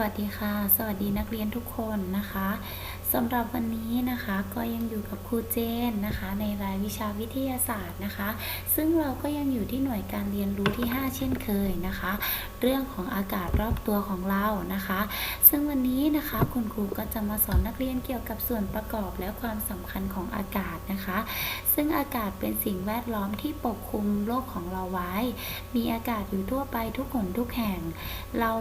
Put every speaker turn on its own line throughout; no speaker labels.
วัสดีค่ะ สวัสดีนักเรียนทุกคนนะคะ สำหรับวันนี้นะคะก็ยังอยู่กับครูเจนนะคะ ในรายวิชาวิทยาศาสตร์นะคะ ซึ่งเราก็ยังอยู่ที่หน่วยการเรียนรู้ที่ 5 เช่นเคยนะคะ เรื่องของอากาศรอบตัวของเรานะคะ ซึ่งวันนี้นะคะคุณครูก็จะมาสอนนักเรียนเกี่ยวกับส่วนประกอบและความสำคัญของอากาศนะคะ ซึ่งอากาศเป็นสิ่งแวดล้อมที่ปกคลุมโลกของเราไว้ มีอากาศอยู่ทั่วไปทุกคนทุกแห่งเรา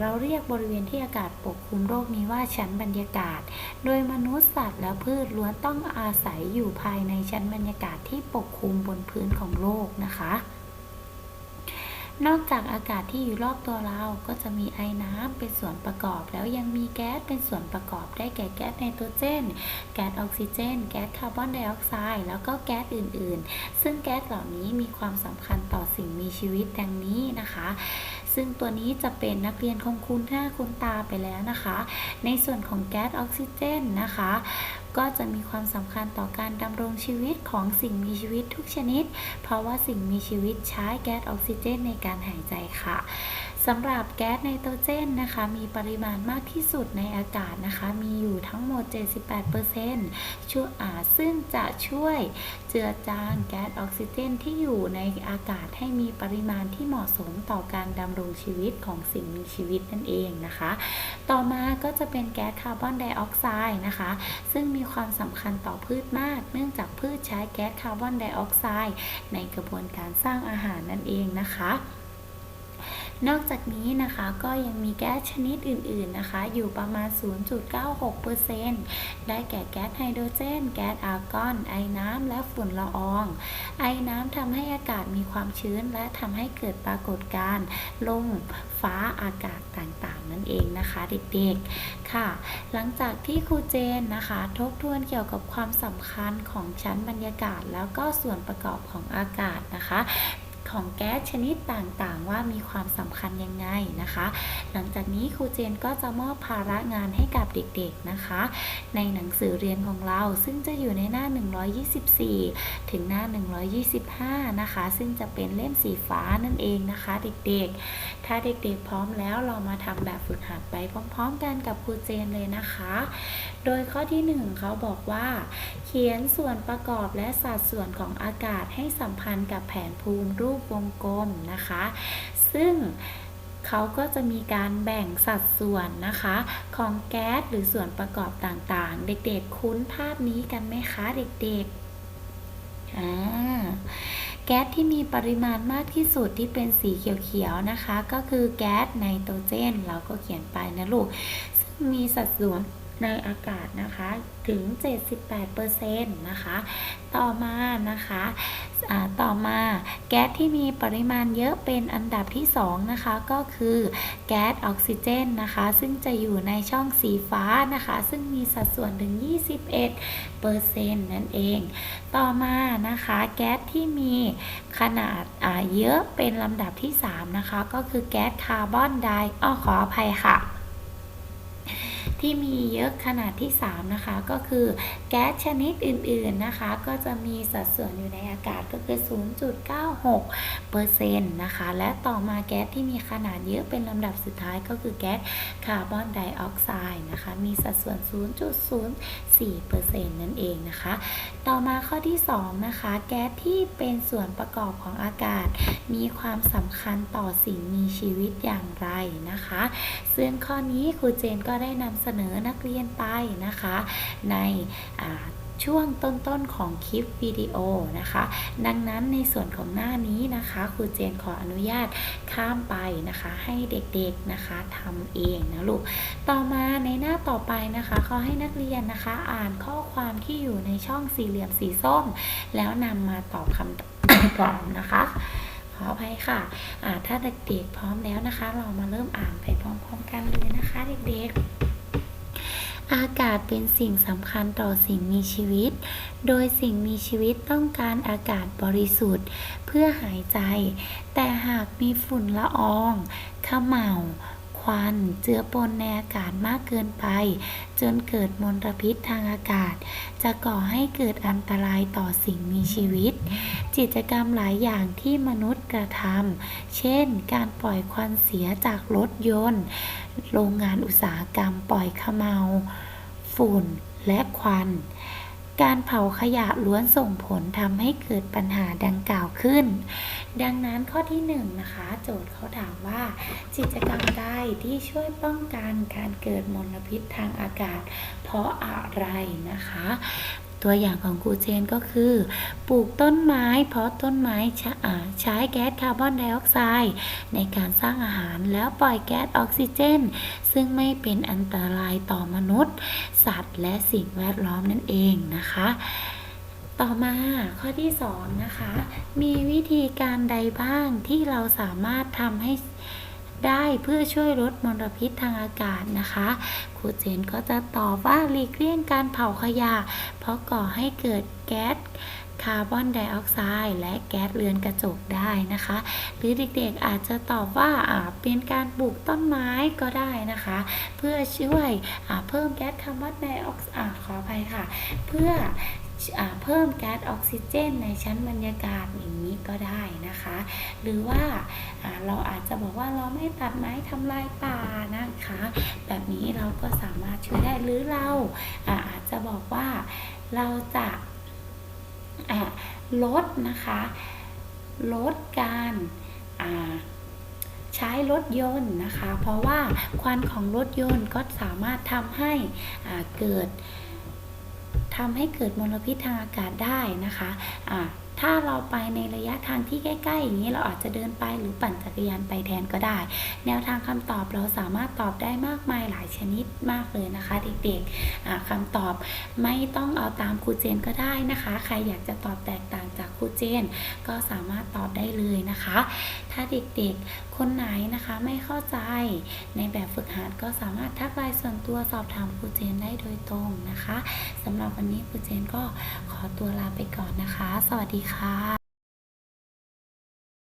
เราเรียกบริเวณที่อากาศปกคลุมโลกนี้ว่าชั้นบรรยากาศโดยมนุษย์สัตว์และพืชล้วนต้องอาศัยอยู่ภายในชั้นบรรยากาศที่ปกคลุมบนพื้นของโลกนะคะ นอกจากอากาศที่อยู่รอบตัวเราก็จะมีไอน้ำเป็นส่วนประกอบ แล้วยังมีแก๊สเป็นส่วนประกอบได้แก่แก๊สไนโตรเจน แก๊สออกซิเจน แก๊สคาร์บอนไดออกไซด์ แล้วก็แก๊สอื่นๆ ซึ่งแก๊สเหล่านี้มีความสำคัญต่อสิ่งมีชีวิตดังนี้นะคะ ซึ่งตัวนี้จะเป็นนักเรียนคงคุ้นหน้าคุ้นตาไปแล้วนะคะ ในส่วนของแก๊สออกซิเจนนะคะ ก็จะมีความสำคัญต่อการดำรงชีวิตของสิ่งมีชีวิตทุกชนิด เพราะว่าสิ่งมีชีวิตใช้แก๊สออกซิเจนในการหายใจค่ะ สำหรับแก๊สไนโตรเจนนะคะ มีปริมาณมากที่สุดในอากาศนะคะ มีอยู่ทั้งหมด 78%ช่วยอ่าซึ่งจะช่วยเจือจางแก๊สออกซิเจนที่อยู่ในอากาศให้มีปริมาณที่เหมาะสมต่อการดำรงชีวิตของสิ่งมีชีวิตนั่นเองนะคะ ต่อมาก็จะเป็นแก๊สคาร์บอนไดออกไซด์นะคะ ซึ่งมีความสำคัญต่อพืชมาก เนื่องจากพืชใช้แก๊สคาร์บอนไดออกไซด์ในกระบวนการสร้างอาหารนั่นเองนะคะ นอกจากนี้นะคะก็ยังมีแก๊สชนิดอื่น ๆนะคะ อยู่ประมาณ 0.96%ได้แก่แก๊สไฮโดรเจน แก๊สอาร์กอน ไอน้ำและฝุ่นละออง ไอน้ำทำให้อากาศมีความชื้น และทำให้เกิดปรากฏการณ์ลมฟ้าอากาศต่างๆ นั่นเองนะคะเด็กๆค่ะ หลังจากที่ครูเจนนะคะ ทบทวนเกี่ยวกับความสำคัญของชั้นบรรยากาศ แล้วก็ส่วนประกอบของอากาศนะคะ ของแก๊สชนิดต่างๆ ว่ามีความสำคัญยังไงนะคะ หลังจากนี้ครูเจนก็จะมอบภาระงานให้กับเด็กๆนะคะ ในหนังสือเรียนของเราซึ่งจะอยู่ในหน้า 124 ถึงหน้า 125 นะคะ ซึ่งจะเป็นเล่มสีฟ้านั่นเองนะคะ เด็กๆ ถ้าเด็กๆพร้อมแล้วเรามาทำแบบฝึกหัดไปพร้อมๆ กันกับครูเจนเลยนะคะ โดยข้อที่ 1 เขาบอกว่า เขียนส่วนประกอบและสัดส่วนของอากาศให้สัมพันธ์กับแผนภูมิรูปวงกลมนะคะ ซึ่งเขาก็จะมีการแบ่งสัดส่วนนะคะ ของแก๊สหรือส่วนประกอบต่างๆ เด็กๆ คุ้นภาพนี้กันไหมคะเด็กๆอ่าแก๊สที่มีปริมาณมากที่สุดที่เป็นสีเขียวๆนะคะ ก็คือแก๊สไนโตรเจน เราก็เขียนไปนะลูก ซึ่งมีสัดส่วน ในอากาศนะคะถึง 78%นะคะ ต่อมานะคะต่อมาแก๊สที่มีปริมาณเยอะเป็นอันดับที่ 2 นะคะ ก็คือแก๊สออกซิเจนนะคะ ซึ่งจะอยู่ในช่องสีฟ้านะคะ ซึ่งมีสัดส่วนถึง 21%นั่นเอง ต่อมานะคะแก๊สที่มีขนาดเยอะเป็นลำดับที่ 3 นะคะ ก็คือแก๊สคาร์บอนไดอ้อขออภัยค่ะ ที่มีเยอะขนาดที่ 3 นะคะ ก็คือแก๊สชนิดอื่นๆนะคะ ก็จะมีสัดส่วนอยู่ในอากาศก็คือ 0.96%นะคะ และต่อมาแก๊สที่มีขนาดเยอะเป็นลำดับสุดท้ายก็คือแก๊สคาร์บอนไดออกไซด์นะคะ มีสัดส่วน 0.04%นั่นเองนะคะ ต่อมาข้อที่ 2 นะคะ แก๊สที่เป็นส่วนประกอบของอากาศ มีความสำคัญต่อสิ่งมีชีวิตอย่างไรนะคะ ซึ่งข้อนี้ครูเจนก็ได้นำเสเสนอนักเรียนไปนะคะ ในช่วงต้นๆของคลิปวิดีโอนะคะ ดังนั้นในส่วนของหน้านี้นะคะครูเจนขออนุญาตข้ามไปนะคะ ให้เด็กๆนะคะทำเองนะลูก ต่อมาในหน้าต่อไปนะคะเขาให้นักเรียนนะคะ อ่านข้อความที่อยู่ในช่องสี่เหลี่ยมสีส้ม แล้วนำมาตอบคำตอบนะคะขออภัยค่ะถ้าเด็กๆพร้อมแล้วนะคะ เรามาเริ่มอ่านไปพร้อมๆกันเลยนะคะ เด็กๆ อากาศเป็นสิ่งสำคัญต่อสิ่งมีชีวิต โดยสิ่งมีชีวิตต้องการอากาศบริสุทธิ์ เพื่อหายใจ แต่หากมีฝุ่นละอองขมเหลา วควัน เจือปนในอากาศมากเกินไป จนเกิดมลพิษทางอากาศ จะก่อให้เกิดอันตรายต่อสิ่งมีชีวิต กิจกรรมหลายอย่างที่มนุษย์กระทำเช่น การปล่อยควันเสียจากรถยนต์ โรงงานอุตสาหกรรมปล่อยขมเมาฝุ่นและควันการเผาขยะล้วนส่งผลทำให้เกิดปัญหาดังกล่าวขึ้น ดังนั้นข้อที่หนึ่งนะคะ โจทย์เขาถามว่า กิจกรรมใดที่ช่วยป้องกันการเกิดมลพิษทางอากาศ เพราะอะไรนะคะ ตัวอย่างของครูเจนก็คือ ปลูกต้นไม้ เพราะต้นไม้ใช้แก๊สคาร์บอนไดออกไซด์ในการสร้างอาหารแล้วปล่อยแก๊สออกซิเจน ซึ่งไม่เป็นอันตรายต่อมนุษย์ สัตว์ และสิ่งแวดล้อมนั่นเองนะคะ ต่อมาข้อที่สองนะคะ มีวิธีการใดบ้างที่เราสามารถทำให้ได้เพื่อช่วยลดมลพิษทางอากาศนะคะครูเจนก็จะตอบว่าหลีกเลี่ยงการเผาขยะ เพราะก่อให้เกิดแก๊สคาร์บอนไดออกไซด์และแก๊สเรือนกระจกได้นะคะ หรือเด็กๆอาจจะตอบว่าอาเป็นการปลูกต้นไม้ก็ได้นะคะ เพื่อช่วยเพิ่มแก๊สคาร์บอนไดออกไซด์ขออภัยค่ะ เพื่อ เพิ่มแก๊สออกซิเจน ในชั้นบรรยากาศอย่างนี้ก็ได้นะคะ หรือว่าเราอาจจะบอกว่าเราไม่ตัดไม้ทำลายป่านะคะ แบบนี้เราก็สามารถช่วยได้หรือเราอาจจะบอกว่าเราจะลดนะคะ ลดการใช้รถยนต์นะคะ เพราะว่าควันของรถยนต์ก็สามารถทำให้เกิด ทำให้เกิดมลพิษทางอากาศได้นะคะอ่า ถ้าเราไปในระยะทางที่ใกล้ ๆ อย่างนี้เราอาจจะเดินไปหรือปั่นจักรยานไปแทนก็ได้ แนวทางคำตอบเราสามารถตอบได้มากมายหลายชนิดมากเลยนะคะ เด็กๆอ่าคำตอบไม่ต้องเอาตามครูเจนก็ได้นะคะ ใครอยากจะตอบแตกต่างจากครูเจน ก็สามารถตอบได้เลยนะคะ ถ้าเด็กๆคนไหนนะคะไม่เข้าใจในแบบฝึกหัดก็สามารถทักไลน์ส่วนตัวสอบถามครูเจนได้โดยตรงนะคะสำหรับวันนี้ครูเจนก็ขอตัวลาไปก่อนนะคะ สวัสดีค่ะ